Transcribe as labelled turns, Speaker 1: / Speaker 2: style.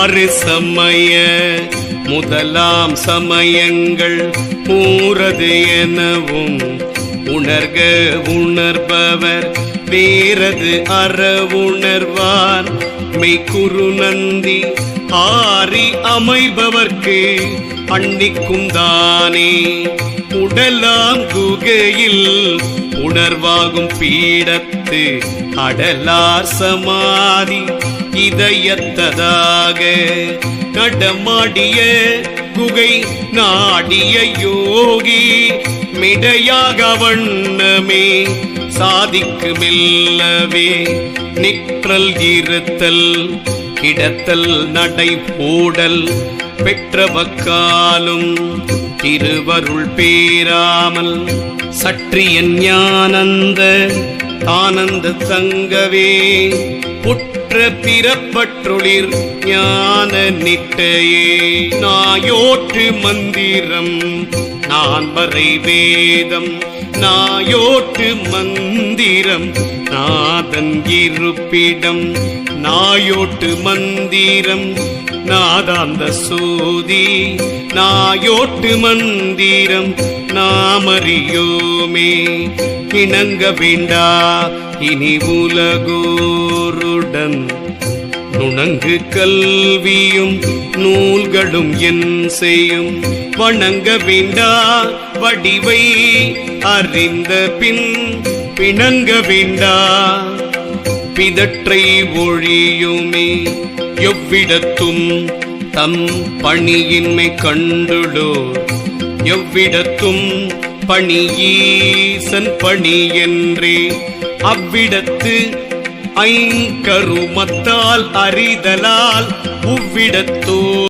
Speaker 1: ஆறு சமய முதலாம் சமயங்கள் ஊரது எனவும் உணர்க உணர்பவர் வேறது அறவுணர்வார் உணர்வார். மெய்க்குரு நந்தி ஆறி அமைபவர்க்கு அன்னிக்கும் தானே. உடலாம் குகையில் உணர்வாகும் பீடத்து அடலார் சமாதி இதயத்ததாக நடமாடிய குகை நாடிய யோகி மிடையாக வண்ணமே சாதிக்கு மெல்லவே நிற்றல் இருத்தல் கிடத்தல் நடை போடல் பெற்றவக்காலும் திருவருள் பேராமல் சற்றியன் ஞானந்த ஆனந்த தங்கவே புற்ற பிறப்பற்றொளிர் ஞான நிட்டையே. நாயோற்று மந்திரம் நான் வரை வேதம். நாயோற்று மந்திரம் நாதன் இருப்பிடம். நாயோட்டு மந்திரம் நாதாந்த சூதி நாயோட்டு மந்திரம் நாமறியோமே. இணங்க வேண்டா இனி உலகோருடன். நுணங்கு கல்வியும் நூல்களும் என் செய்யும். வணங்க வேண்டா வடிவை அறிந்த பின் பிணங்க வேண்டா. பிதற்றை ஒழியுமே. எவ்விடத்தும் தம் பணியின்மை கண்டுடோ எவ்விடத்தும் பணியீசன் பணி என்றே அவ்விடத்து ஐங்கருமத்தால் அறிதலால் உவ்விடத்தோ